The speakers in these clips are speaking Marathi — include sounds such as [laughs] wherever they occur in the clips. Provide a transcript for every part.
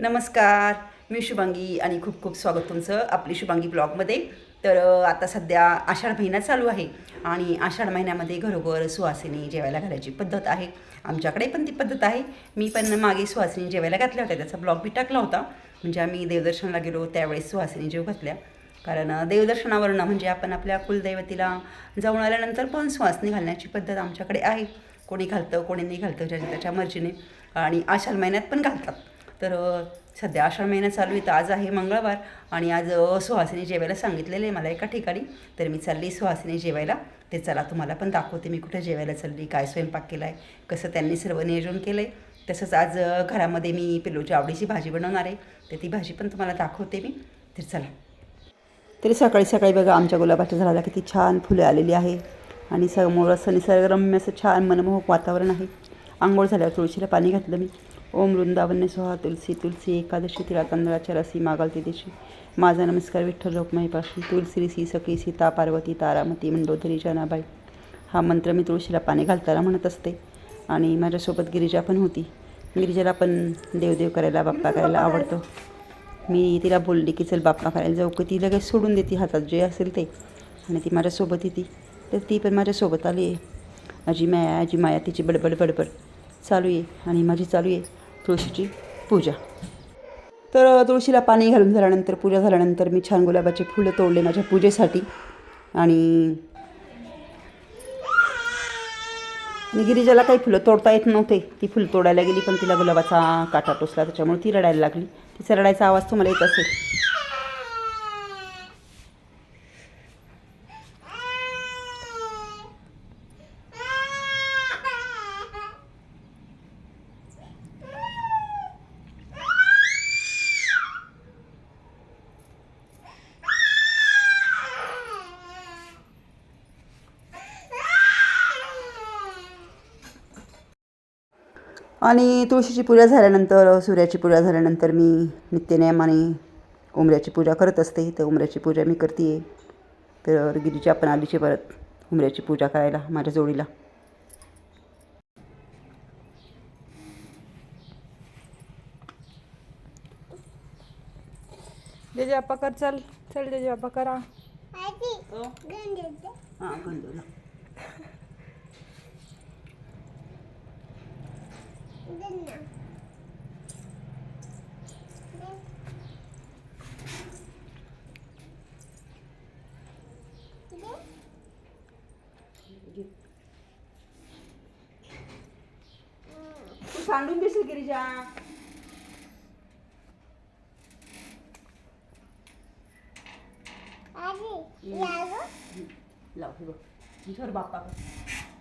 नमस्कार मी शुभांगी आणि खूप खूप स्वागत तुमचं आपली शुभांगी ब्लॉगमध्ये. तर आता सध्या आषाढ महिना चालू आहे आणि आषाढ महिन्यामध्ये घरोघर सुवासिनी जेवायला घालायची पद्धत आहे. आमच्याकडे पण ती पद्धत आहे. मी पण मागे सुहासिनी जेवायला घातल्या होत्या त्याचा ब्लॉग बी टाकला होता. म्हणजे आम्ही देवदर्शनाला गेलो त्यावेळेस सुहासिनी जेव घातल्या. कारण देवदर्शनावरून देवदर्शनावरनं म्हणजे आपण आपल्या कुलदैवतीला जाऊन आल्यानंतर पण सुवासनी घालण्याची पद्धत आमच्याकडे आहे. कोणी घालतं कोणी नाही घालतं ज्याच्या त्याच्या मर्जीने. आणि आषाढ महिन्यात पण घालतात. तर सध्या आषाढ महिना चालू आहे तर आज आहे मंगळवार आणि आज सुहासिनी जेवायला सांगितलेलं आहे मला एका ठिकाणी. तर मी चालली सुहासिनी जेवायला. ते चला तुम्हाला पण दाखवते मी कुठे जेवायला चालली काय स्वयंपाक केला आहे कसं त्यांनी सर्व नियोजन केलं आहे तसंच आज घरामध्ये मी पिल्लूची आवडीची भाजी बनवणार आहे. तर ती भाजी पण तुम्हाला दाखवते मी. तर चला. तरी सकाळी सकाळी बघा आमच्या गुलाबाच्या झाडाला किती छान फुले आलेली आहे. आणि समोर असं निसर्गरम्य असं छान मनमोहक वातावरण आहे. आंघोळ झाल्यावर तुळशीला पाणी घातलं मी. ओम वृंदावन्य सोहा तुलसी तुलसी एकादशी तिला तांदळाच्या रसी मागालती दिशी माझा नमस्कार विठ्ठल लोकमाईपाशी तुलसी सी सखी सीता पार्वती तारामती मंडोधरी जनाबाई. हा मंत्र मी तुळशीला पाणी घालताना म्हणत असते. आणि माझ्यासोबत गिरिजा पण होती. गिरिजाला पण देवदेव करायला बाप्पा करायला आवडतो. मी तिला बोलली की चल बाप्पा करायला जाऊ. की ती लगेच सोडून देते हातात जे असेल ते. आणि ती माझ्यासोबत येते. तर ती पण माझ्यासोबत आली आहे. माझी माया आजी माया तिची बडबड बडबड. चालू आहे आणि माझी चालू आहे तुळशीची पूजा. तर तुळशीला पाणी घालून झाल्यानंतर पूजा झाल्यानंतर मी छान गुलाबाचे फुलं तोडले माझ्या पूजेसाठी. आणि गिरीजाला काही फुलं तोडता येत नव्हते. ती फुलं तोडायला गेली पण तिला गुलाबाचा काटा टोचला त्याच्यामुळे ती रडायला लागली. तिचा रडायचा आवाज तुम्हाला येत असेल. आणि तुळशीची पूजा झाल्यानंतर सूर्याची पूजा झाल्यानंतर मी नित्यनेमाने उमऱ्याची पूजा करत असते. तर उमऱ्याची पूजा मी करते आहे तर गिरीच्या पण आलीची परत उमऱ्याची पूजा करायला माझ्या जोडीला. जेजे बाप्पा कर चल. चल जेजे बाप्पा करा. हां. तू सांडून दिसेल गिरिजा. लाव. हे बघ. कर बाप्पा.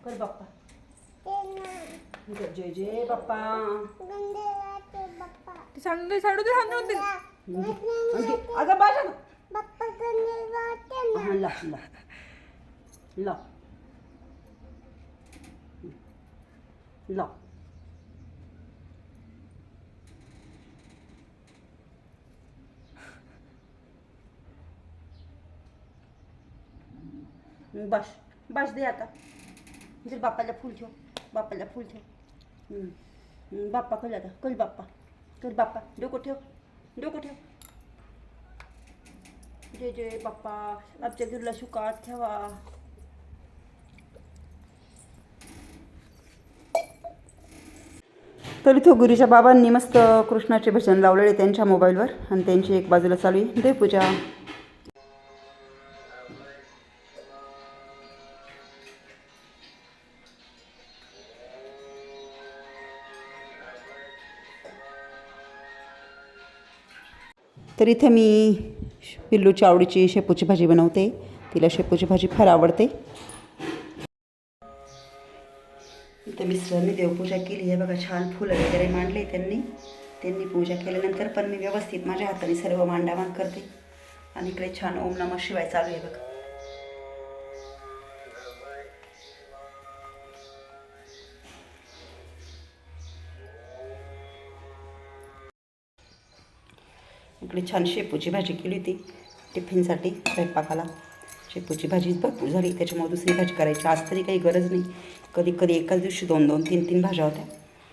कर बाप्पा. जय जय बाप्पा ती सांडून दे सांडून दे सांडून दे म्हणजे अगं बाजा हां लाव लाव लाव लाव बस बस दे आता जर बाप्पाला फुल ठेव बाप्पाला फुल ठेव. हम्म. बाप्पा कल आता. कल बाप्पा. कल बाप्पा. डोकं ठेव. डोकं ठेव. जय जय बाप्पा. आमच्या गिरला सुकात ठेवा. तर इथं गुरुच्या बाबांनी मस्त कृष्णाचे भजन लावलेले त्यांच्या मोबाईलवर आणि त्यांची एक बाजूला चालू आहे. देवपूजा. तर इथे मी पिल्लूची आवडीची शेपूची भाजी बनवते. तिला शेपूची भाजी फार आवडते. इथं मिस्टरांनी देवपूजा केली. आहे बघा छान फुलं वगैरे मांडले त्यांनी. त्यांनी पूजा केल्यानंतर पण मी व्यवस्थित माझ्या हाताने सर्व मांडामांड करते. आणि इकडे छान ओम नमः शिवाय चालू आहे बघा. इकडे छान शेपूची भाजी केली होती. टिफिनसाठी स्वयंपाकाला. शेपूची भाजी भरपूर झाली. त्याच्यामुळे दुसरी भाजी करायची आज तरी काही गरज नाही. कधी कधी एकाच दिवशी दोन दोन तीन तीन भाज्या होत्या.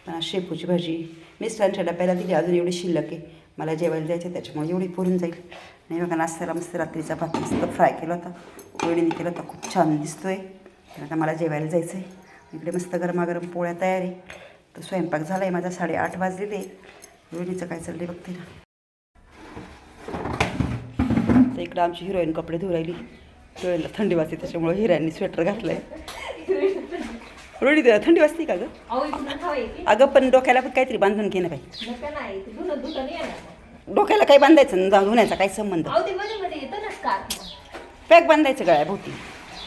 पण शेपूची भाजी मिस्टरांच्या डब्याला दिली. अजून एवढी शिल्लक आहे. मला जेवायला जायचं त्याच्यामुळे एवढी पुरून जाईल. आणि बघा नाश्त्याला मस्त रात्रीचा भात मस्त फ्राय केला होता. वहिनीने केला होता. खूप छान दिसतो तर आता मला जेवायला जायचं आहे इकडे मस्त गरमागरम पोळ्या तयार आहे. तर स्वयंपाक झाला आहे माझा साडेआठ वाजलेले आहे. काय काय आहे बघते ना तर इकडं आमची हिरोईन कपडे धुवू राहिली. हिरोईनला थंडी वाजते त्याच्यामुळे हिरोईननी स्वेटर घातलं आहे रोडी थंडी वाजते का गं? खावायची अगं पण डोक्याला पण काहीतरी बांधून घे ना बाई. येणार. डोक्याला काही बांधायचं ना धुण्याचा काही संबंध अहो ते मध्ये मध्ये येतं ना स्कार्फ पॅक बांधायचं गळ्या भोवती.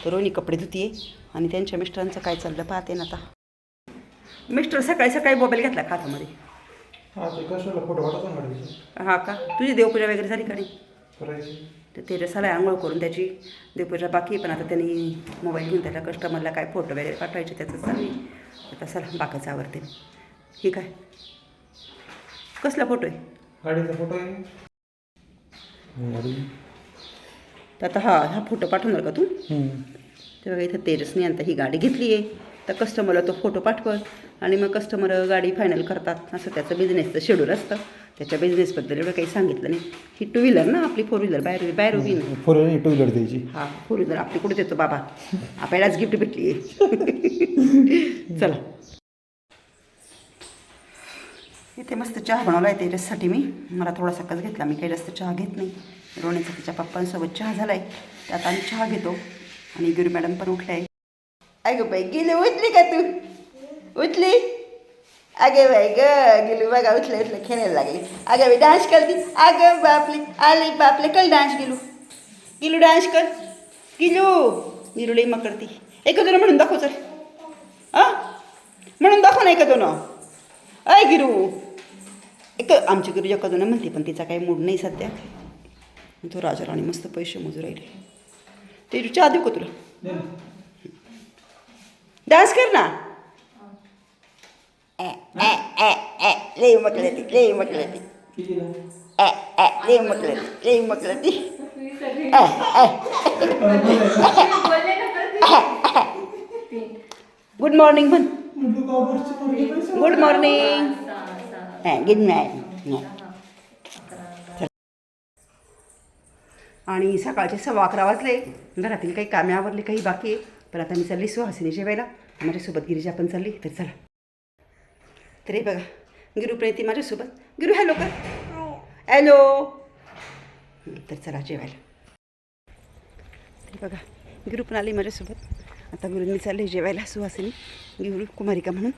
तर रोहिणी कपडे धुतीये आणि त्यांच्या मिस्टरांचं काय चाललं पाहते ना आता. मिस्टर सकाळी सकाळी मोबाईल घेतला का हातामध्ये? हा ते कशाला फोटो वाटत ना गाडीचं? हा का? तुझी देवपूजा वगैरे झाली का नाही? करायची. तर ते रसाला आंघोळ करून त्याची देवपूजा बाकी आहे, पण आता त्यांनी मोबाईल घेऊन त्याला कस्टमरला काय फोटो वगैरे पाठवायचे त्याचं चालू आहे आता चला बाकाचं आवडते ही काय? कसला फोटो आहे? गाडीचा फोटो आहे. तर आता हा हा फोटो पाठवणार का तू? हम्म. ते बघा इथं तेजसने आता ही गाडी घेतली आहे. तर कस्टमरला तो फोटो पाठवत आणि मग कस्टमर गाडी फायनल करतात. असं त्याचं बिझनेसचं शेड्यूल असतं. त्याच्या बिझनेसबद्दल एवढं काही सांगितलं नाही. ही टू व्हीलर ना आपली फोर व्हीलर बाहेर बाहेर उभी ना फोर व्हीलर टू व्हीलर द्यायची. हा फोर व्हीलर आपली कुठे देतो बाबा? आपल्यालाच गिफ्ट भेटली. आहे [laughs] चला. इथे मस्त चहा बनवला आहे तेजससाठी मी. मला थोडासा कच घेतला मी काही जास्त चहा घेत नाही. रोणीचा तिच्या पप्पांसोबत चहा झाला आहे त्यात आम्ही चहा घेतो. आणि गुरु मॅडम पण उठल्या आहे अगं बाई गेली उठली का तू? उठली? अगे बाई ग गेली बघा उठले उठले खेळायला लागली. अगं बाई डान्स करते. अगं बापले आले बापले कल डान्स गेलो. गिलू डान्स कर. गिलू. लई मग करते एक दोन म्हणून दाखव चल आ म्हणून दाखव ना एक दोन. अय गिरू. एक आमची गिरू एका दोन म्हणते पण तिचा काही मूड नाही सध्या. तो राजा राणी मस्त पैसे मोजू राहिले. ते चहा देऊ का तुला? डान्स कर ना. लई म्हटलं ती लई म्हटलं ती ए, ए, लई म्हटलं ती लई म्हटलं ती ए, ए. गुड मॉर्निंग म्हण गुड मॉर्निंग गुड नाईट आणि सकाळचे सव्वा अकरा वाजले. घरातील काही कामे आवरली काही बाकी आहे. पण आता मी चालली सुहासिनी जेवायला माझ्यासोबत गिरिजा पण चालली. तर चला. तर हे बघा गिरू प्रेती माझ्यासोबत. गिरू हॅलो कर. हॅलो तर चला जेवायला. तर बघा गिरू पण आली माझ्यासोबत. आता गुरुंनी चालले जेवायला सुहासिनी गिरू कुमारिका म्हणून.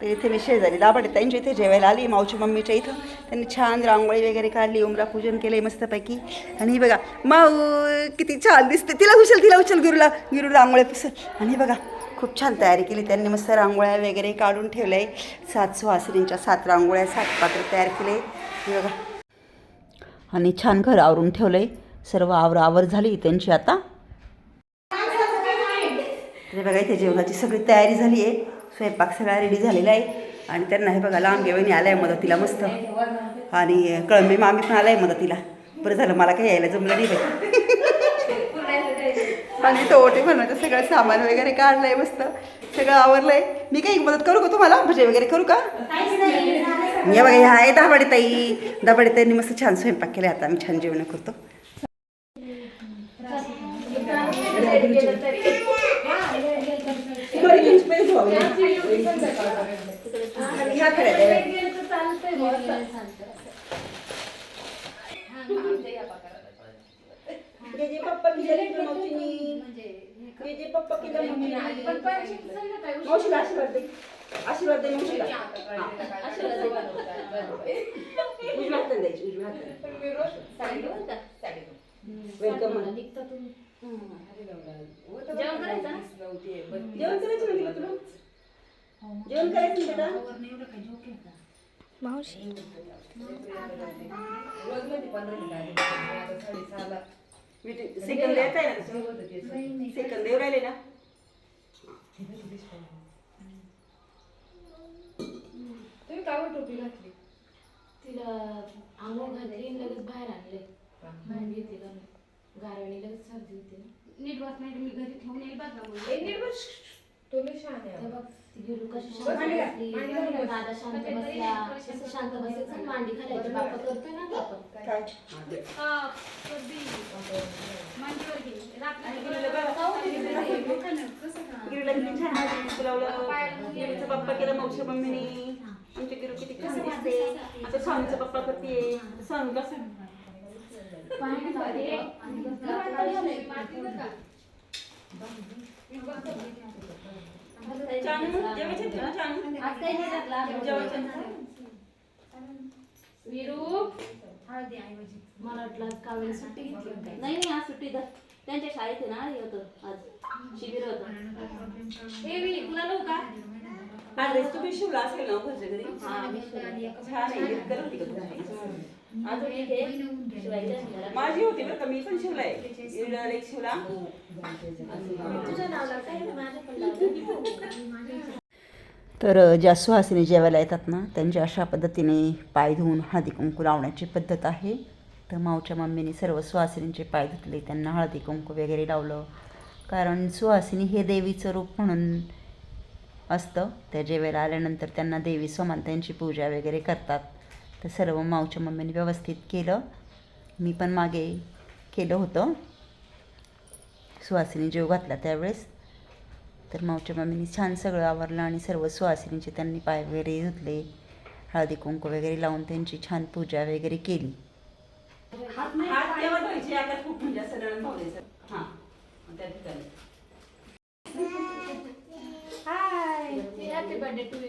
तर इथे मी शेजारी दाभाडे त्यांच्या इथे जेवायला आली मावची मम्मीच्या इथं. त्यांनी छान रांगोळी वगैरे काढली उमरा पूजन केलं मस्तपैकी. आणि बघा माऊ किती छान दिसते. तिला उचल तिला उचल गिरूला. गिरू रांगोळ्या पुसल आणि बघा खूप छान तयारी केली. त्यांनी मस्त रांगोळ्या वगैरे काढून ठेवल्या. आहे सात सुहासिनींच्या सात रांगोळ्या सात पात्र तयार केले. हे बघा. आणि छान घर आवरून ठेवलं आहे सर्व आवर आवर झाली त्यांची आता. हे बघा इथे जेवणाची सगळी तयारी झाली आहे. स्वयंपाक सगळा रेडी झालेला आहे. आणि त्यांना हे बघा लांब वहिनी आलाय मदतीला मस्त. आणि कळंबे मामी पण आलाय मदतीला. बरं झालं मला काही यायला जमलं नाही आणि टोटे बनवायचं सगळं सामान वगैरे काढलंय मस्त. सगळं आवरलंय. मी काही मदत करू का तुम्हाला? भजे वगैरे करू का? या बघा ह्या आहे दाबाडी ताई. ताईंनी मस्त छान स्वयंपाक केला आता. आम्ही छान जेवण करतो. आशीर्वाद दे. आशीर्वाद दे मावशीला. उजव्या हाताने द्यायची उजव्या हाताने. वेलकम म्हणा. जेवण करायचं ना? जेवण करायचं म्हटलं तुला? जेवण करायचं ना बेटा मावशी. सेकंद येत आहे ना सेकंद येऊ राहिले ना तुम्ही काय टोपी घातली तिला आंघोळ घातली लगेच बाहेर आणले घेतली का गारवाणी लगेच सर्दी होती नीट बस नाही मी घरी ठेवून येईल बघ ना नीट बस हे बघ, ती गिरू कशी शांत बसली. दादा शांत बसला. कसं शांत बसायचं आणि मांडी घालायची. बाप्पा करतोय ना तो आपण. गिरीला किती छान गिरीचं पप्पा केलं मौशा मम्मीने. आमच्या गिरू किती छान दिसते आता स्वामीचा पप्पा करते स्वामी कसं? पायाने मला वाटलं आज कावेरी सुट्टी घेतली काय नाही नाही आज सुट्टी त्यांच्या शाळेत आहे ना हे होतं आज. शिबिर होतं. हे तुला का? हा ड्रेस तुम्ही शिवला असेल ना घरच्या घरी? हा मी शिवला. छान आहे करत होती का? अजून एक आहे. माझी होती बरं का मी पण शिवलाय. एक शिवला. तर ज्या सुहासिनी जेवायला येतात ना त्यांच्या अशा पद्धतीने पाय धुवून हळदी कुंकू लावण्याची पद्धत आहे. तर मावच्या मम्मीने सर्व सुहासिनींचे पाय धुतले त्यांना हळदी कुंकू वगैरे लावलं. कारण सुहासिनी हे देवीचं रूप म्हणून असतं. त्या जेवायला आल्यानंतर त्यांना देवी समान त्यांची पूजा वगैरे करतात. तर सर्व मावच्या मम्मीने व्यवस्थित केलं. मी पण मागे केलं होतं. सुहासिनी जेव घातला त्यावेळेस. तर मावच्या मम्मीने छान सगळं आवरलं आणि सर्व सुहासिनीचे त्यांनी पाय वगैरे धुतले. हळदी कुंकू वगैरे लावून त्यांची छान पूजा वगैरे केली. म्हणजे हां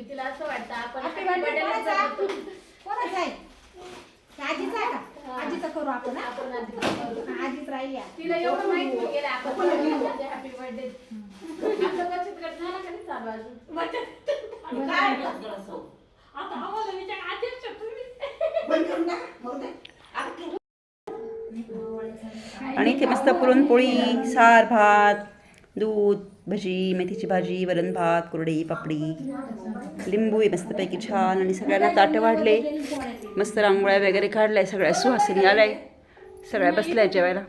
तिला असं वाटतं आपण ते आजीचा करू आपण हा? आपण आधी करू. हा, आजीच राहिली. तिला एवढं माहीत नाही गेलं आपण हॅपी बर्थडे आपलं बचत गट झाला का नाही चालू अजून? आणि काय? करत असं? आता आम्हाला विचार आधीच तुम्ही आणि इथे मस्त पुरणपोळी सार भात दूध. भजी मेथीची भाजी वरण भात कुरडई पापडी। लिंबू आहे मस्तपैकी छान आणि सगळ्यांना ताटं वाढले. मस्त रांगोळ्या वगैरे काढल्या सगळ्या सुहासिनी आलाय. सगळ्या बसल्या जेवायला.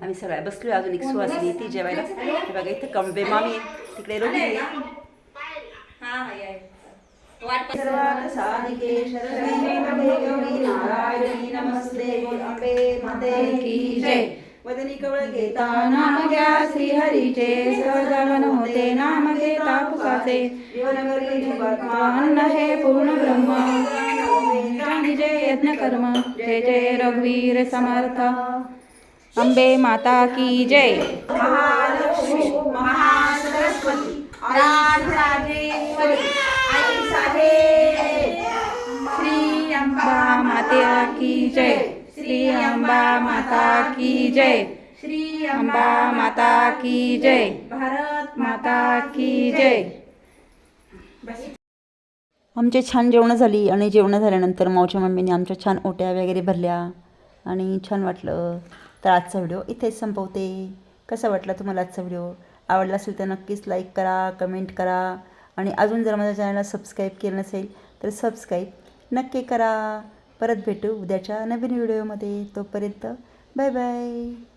आम्ही सगळ्या बसलोय अजून एक सुहासिनी ती जेवायला. बघा इथे कमबे मामी. तिकडे गौरी नारायणी नमस्ते वदनी कवळ घेता नाम घ्या श्री हरीचे सहजावन होते. नाम घेता पुकाचे. अन्न हे पूर्ण ब्रह्म. जय यज्ञ कर्म जय जय रघुवीर समर्थ. अंबे माता की जय. महालक्ष्मी महासरस्वती. श्री अंबा माता की जय. श्री अंबा माता की जय। श्री अंबा माता की जय। भारत माता की जय। आमचे छान जेवणं झाली आणि जेवणं झाल्यानंतर मावच्या मम्मीने आमच्या छान ओट्या वगैरे भरल्या आणि छान वाटलं. तर आजचा व्हिडिओ इथेच संपवते. कसा वाटला तुम्हाला आजचा व्हिडिओ? आवडला असेल तर नक्कीच लाईक करा कमेंट करा आणि अजून जर माझ्या चॅनलला सबस्क्राईब केलं नसेल तर सबस्क्राईब नक्की करा. परत भेटू उद्याच्या नवीन व्हिडिओमध्ये. तोपर्यंत बाय बाय.